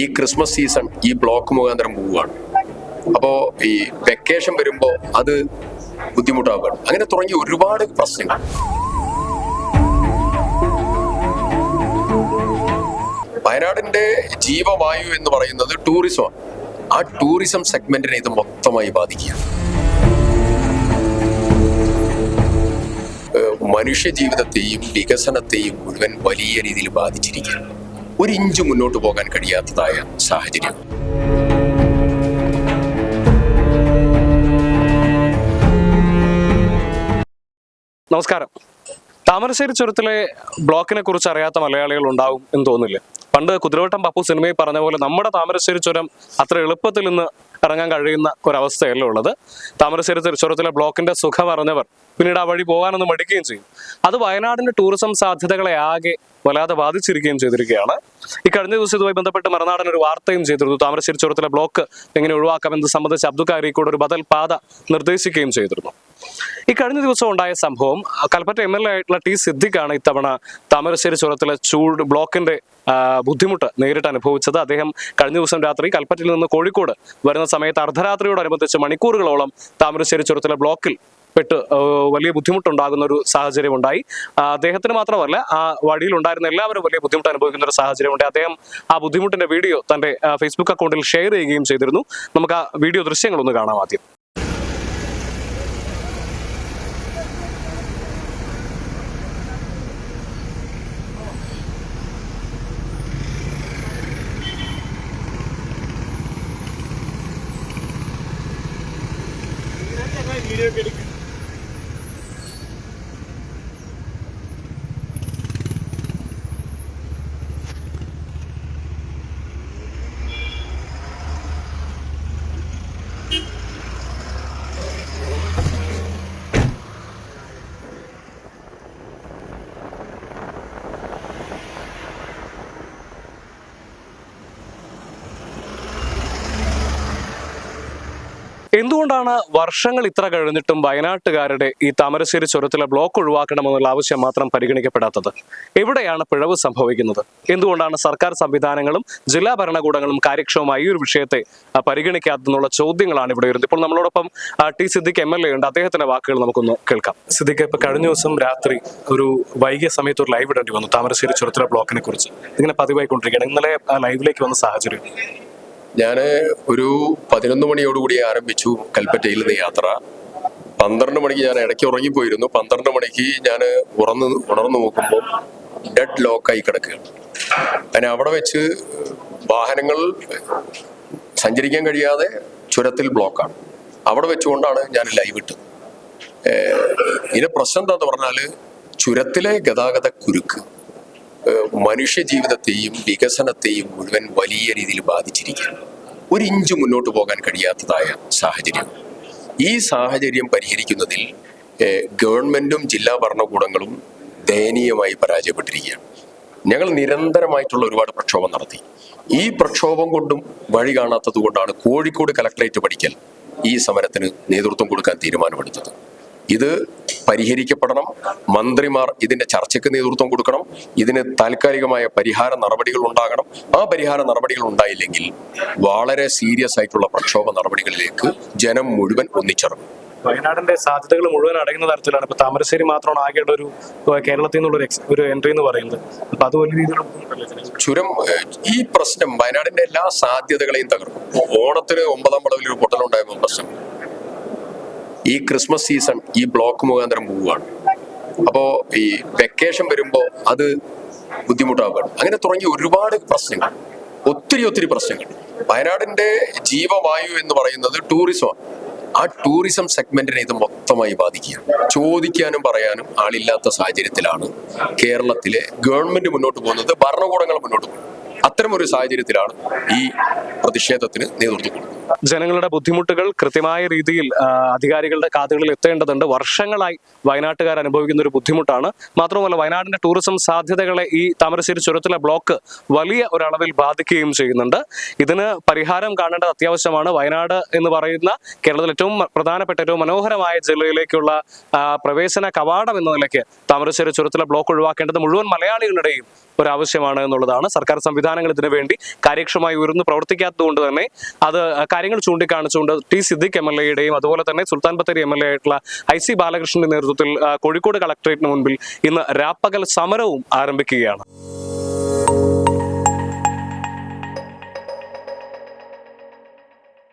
ഈ Christmas season ഈ block മുഖാന്തരം പോവുകയാണ്. അപ്പോൾ ഈ വെക്കേഷൻ വരുമ്പോൾ അത് ബുദ്ധിമുട്ടാവുകയാണ്. അങ്ങനെ തുടങ്ങി ഒരുപാട് പ്രശ്നങ്ങൾ. വയനാടിന്റെ ജീവവായു എന്ന് പറയുന്നത് ടൂറിസമാണ് ആ ടൂറിസം സെഗ്മെന്റിനെ ഇത് മൊത്തമായി ബാധിക്കുക മനുഷ്യ ജീവിതത്തെയും വികസനത്തെയും മുഴുവൻ വലിയ രീതിയിൽ ബാധിച്ചിരിക്കുകയാണ്. ഒരു ഇഞ്ച് മുന്നോട്ട് പോകാൻ കഴിയാത്തതായ സാഹചര്യം. നമസ്കാരം. താമരശ്ശേരി ചുരത്തിലെ ബ്ലോക്കിനെ കുറിച്ച് അറിയാത്ത മലയാളികൾ ഉണ്ടാവും എന്ന് തോന്നില്ല പണ്ട് കുതിരവട്ടം പപ്പു സിനിമയിൽ പറഞ്ഞ പോലെ നമ്മുടെ താമരശ്ശേരി ചുരം അത്ര എളുപ്പത്തിൽ നിന്ന് ഇറങ്ങാൻ കഴിയുന്ന ഒരവസ്ഥയല്ല ഉള്ളത്. താമരശ്ശേരി ചുര- ചുരത്തിലെ ബ്ലോക്കിന്റെ സുഖം അറിഞ്ഞവർ പിന്നീട് ആ വഴി പോകാനൊന്നും മടിക്കുകയും ചെയ്യും. അത് വയനാടിന്റെ ടൂറിസം സാധ്യതകളെ ആകെ വല്ലാതെ ബാധിച്ചിരിക്കുകയും ചെയ്തിരിക്കുകയാണ്. ഈ കഴിഞ്ഞ ദിവസം ഇതുമായി ബന്ധപ്പെട്ട് മറുനാടൻ ഒരു വാർത്തയും ചെയ്തിരുന്നു. താമരശ്ശേരി ചുരത്തിലെ ബ്ലോക്ക് എങ്ങനെ ഒഴിവാക്കാം എന്ന് സംബന്ധിച്ച് അബ്ദുൽ കാരിക്കൂടെ ഒരു ബദൽ പാത നിർദ്ദേശിക്കുകയും ചെയ്തിരുന്നു. ഈ കഴിഞ്ഞ ദിവസം ഉണ്ടായ സംഭവം കൽപ്പറ്റ എം എൽ എ ആയിട്ടുള്ള ടി സിദ്ദിഖാണ് ഇത്തവണ താമരശ്ശേരി ചുരത്തിലെ ചൂട് ബ്ലോക്കിന്റെ ബുദ്ധിമുട്ട് നേരിട്ട് അനുഭവിച്ചത്. അദ്ദേഹം കഴിഞ്ഞ ദിവസം രാത്രി കൽപ്പറ്റയിൽ നിന്ന് കോഴിക്കോട് വരുന്ന സമയത്ത് അർദ്ധരാത്രിയോടനുബന്ധിച്ച് മണിക്കൂറുകളോളം താമരശ്ശേരി ചുരത്തിലെ ബ്ലോക്കിൽ പെട്ട് വലിയ ബുദ്ധിമുട്ടുണ്ടാകുന്ന ഒരു സാഹചര്യം ഉണ്ടായി അദ്ദേഹത്തിന് മാത്രമല്ല ആ വഴിയിൽ ഉണ്ടായിരുന്ന എല്ലാവരും വലിയ ബുദ്ധിമുട്ട് അനുഭവിക്കുന്ന ഒരു സാഹചര്യം ഉണ്ട് അദ്ദേഹം ആ ബുദ്ധിമുട്ടിന്റെ വീഡിയോ തന്റെ ഫേസ്ബുക്ക് അക്കൗണ്ടിൽ ഷെയർ ചെയ്യുകയും ചെയ്തിരുന്നു. നമുക്ക് ആ വീഡിയോ ദൃശ്യങ്ങളൊന്ന് കാണാം ആദ്യം. video എന്തുകൊണ്ടാണ് വർഷങ്ങൾ ഇത്ര കഴിഞ്ഞിട്ടും വയനാട്ടുകാരുടെ ഈ താമരശ്ശേരി ചുരത്തിലെ ബ്ലോക്ക് ഒഴിവാക്കണമെന്നുള്ള ആവശ്യം മാത്രം പരിഗണിക്കപ്പെടാത്തത്? എവിടെയാണ് പിഴവ് സംഭവിക്കുന്നത്? എന്തുകൊണ്ടാണ് സർക്കാർ സംവിധാനങ്ങളും ജില്ലാ ഭരണകൂടങ്ങളും കാര്യക്ഷമമായി ഈ ഒരു വിഷയത്തെ പരിഗണിക്കാത്തെന്നുള്ള ചോദ്യങ്ങളാണ് ഇവിടെ വരുന്നത് ഇപ്പോൾ നമ്മളോടൊപ്പം T Siddique M L A ഉണ്ട്. അദ്ദേഹത്തിന്റെ വാക്കുകൾ നമുക്കൊന്ന് കേൾക്കാം. സിദ്ദിഖ് ഇപ്പൊ കഴിഞ്ഞ ദിവസം രാത്രി ഒരു വൈകിയ സമയത്ത് ഒരു ലൈവ് ഇടേണ്ടി വന്നു താമരശ്ശേരി ചുരത്തിലെ ബ്ലോക്കിനെ കുറിച്ച്. ഇങ്ങനെ പതിവായിക്കൊണ്ടിരിക്കുകയാണ്. ഇന്നലെ ലൈവിലേക്ക് വന്ന സാഹചര്യം. ഞാൻ ഒരു പതിനൊന്ന് മണിയോടുകൂടി ആരംഭിച്ചു കൽപ്പറ്റയിൽ നിന്ന് യാത്ര. പന്ത്രണ്ട് മണിക്ക് ഞാൻ ഇടയ്ക്ക് ഉറങ്ങിപ്പോയിരുന്നു. പന്ത്രണ്ട് മണിക്ക് ഞാൻ ഉറന്ന് ഉണർന്നു നോക്കുമ്പോൾ ഡെഡ് ലോക്കായി കിടക്കുകയാണ്. അങ്ങനെ അവിടെ വെച്ച് വാഹനങ്ങൾ സഞ്ചരിക്കാൻ കഴിയാതെ ചുരത്തിൽ ബ്ലോക്കാണ്. അവിടെ വെച്ചുകൊണ്ടാണ് ഞാൻ ലൈവ് ഇട്ടത്. ഇതിന്റെ പ്രശ്നം എന്താന്ന് പറഞ്ഞാൽ ചുരത്തിലെ ഗതാഗത കുരുക്ക്. ഏഹ് മനുഷ്യ ജീവിതത്തെയും വികസനത്തെയും മുഴുവൻ വലിയ രീതിയിൽ ബാധിച്ചിരിക്കുകയാണ്. ഒരു ഇഞ്ച് മുന്നോട്ട് പോകാൻ കഴിയാത്തതായ സാഹചര്യം. ഈ സാഹചര്യം പരിഹരിക്കുന്നതിൽ ഗവൺമെന്റും ജില്ലാ ഭരണകൂടങ്ങളും ദയനീയമായി പരാജയപ്പെട്ടിരിക്കുകയാണ്. ഞങ്ങൾ നിരന്തരമായിട്ടുള്ള ഒരുപാട് പ്രക്ഷോഭം നടത്തി. ഈ പ്രക്ഷോഭം കൊണ്ടും വഴി കാണാത്തത് കൊണ്ടാണ് കോഴിക്കോട് കലക്ടറേറ്റ് പഠിക്കൽ ഈ സമരത്തിന് നേതൃത്വം കൊടുക്കാൻ തീരുമാനമെടുത്തത്. ഇത് പരിഹരിക്കപ്പെടണം. മന്ത്രിമാർ ഇതിന്റെ ചർച്ചയ്ക്ക് നേതൃത്വം കൊടുക്കണം. ഇതിന് താൽക്കാലികമായ പരിഹാര നടപടികൾ ഉണ്ടാകണം. ആ പരിഹാര നടപടികൾ ഉണ്ടായില്ലെങ്കിൽ വളരെ സീരിയസ് ആയിട്ടുള്ള പ്രക്ഷോഭ നടപടികളിലേക്ക് ജനം മുഴുവൻ ഒന്നിച്ചിറങ്ങും. വയനാടിന്റെ സാധ്യതകൾ മുഴുവൻ അടങ്ങുന്ന തരത്തിലാണ്. ഇപ്പൊ താമരശ്ശേരി മാത്രമാണ് ആകെയുള്ള ഒരു കേരളത്തിൽ നിന്നുള്ള ഒരു എൻട്രി എന്ന് പറയുന്നത്. അപ്പൊ അത് വലിയ രീതിയിലുള്ള ചുരം ഈ പ്രശ്നം വയനാടിന്റെ എല്ലാ സാധ്യതകളെയും തകർക്കും. ഓണത്തിന് ഒമ്പതാം പടവിൽ ഒരു പൊട്ടലുണ്ടായിരുന്നു പ്രശ്നം. ഈ ക്രിസ്മസ് സീസൺ ഈ ബ്ലോക്ക് മുഖാന്തരം പോവുകയാണ്. അപ്പോ ഈ വെക്കേഷൻ വരുമ്പോൾ അത് ബുദ്ധിമുട്ടാവുകയാണ്. അങ്ങനെ തുടങ്ങി ഒരുപാട് പ്രശ്നങ്ങൾ. ഒത്തിരി ഒത്തിരി പ്രശ്നങ്ങൾ. വയനാടിന്റെ ജീവവായു എന്ന് പറയുന്നത് ടൂറിസമാണ് ആ ടൂറിസം സെഗ്മെന്റിനെ ഇത് മൊത്തമായി ബാധിക്കുക ചോദിക്കാനും പറയാനും ആളില്ലാത്ത സാഹചര്യത്തിലാണ് കേരളത്തിലെ ഗവൺമെന്റ് മുന്നോട്ട് പോകുന്നത് ഭരണകൂടങ്ങൾ മുന്നോട്ട് പോകുന്നത്. അത്തരമൊരു സാഹചര്യത്തിലാണ് ഈ പ്രതിഷേധത്തിന് നേതൃത്വം കൊടുക്കുന്നത്. ജനങ്ങളുടെ ബുദ്ധിമുട്ടുകൾ കൃത്യമായ രീതിയിൽ അധികാരികളുടെ കാതുകളിൽ എത്തേണ്ടതുണ്ട്. വർഷങ്ങളായി വയനാട്ടുകാർ അനുഭവിക്കുന്ന ഒരു ബുദ്ധിമുട്ടാണ്. മാത്രമല്ല വയനാടിന്റെ ടൂറിസം സാധ്യതകളെ ഈ താമരശ്ശേരി ചുരത്തിലെ ബ്ലോക്ക് വലിയ ഒരളവിൽ ബാധിക്കുകയും ചെയ്യുന്നുണ്ട്. ഇതിന് പരിഹാരം കാണേണ്ടത് അത്യാവശ്യമാണ്. വയനാട് എന്ന് പറയുന്ന കേരളത്തിലെ ഏറ്റവും പ്രധാനപ്പെട്ട ഏറ്റവും മനോഹരമായ ജില്ലയിലേക്കുള്ള പ്രവേശന കവാടം എന്ന നിലയ്ക്ക് താമരശ്ശേരി ചുരത്തിലെ ബ്ലോക്ക് ഒഴിവാക്കേണ്ടത് മുഴുവൻ മലയാളികളുടെയും ഒരു ആവശ്യമാണ് എന്നുള്ളതാണ്. സർക്കാർ സംവിധാനങ്ങൾ ഇതിനു വേണ്ടി കാര്യക്ഷമമായി ഉയർന്നു പ്രവർത്തിക്കാത്തതുകൊണ്ട് തന്നെ അത് കാര്യങ്ങൾ ചൂണ്ടിക്കാണിച്ചുകൊണ്ട് ടി സിദ്ദിഖ് എം എൽ എയുടെയും അതുപോലെ തന്നെ Sultan Bathery M L A ആയിട്ടുള്ള ഐ സി ബാലകൃഷ്ണന്റെ നേതൃത്വത്തിൽ കോഴിക്കോട് കളക്ടറേറ്റിന് മുൻപിൽ ഇന്ന് രാപ്പകൽ സമരവും ആരംഭിക്കുകയാണ്.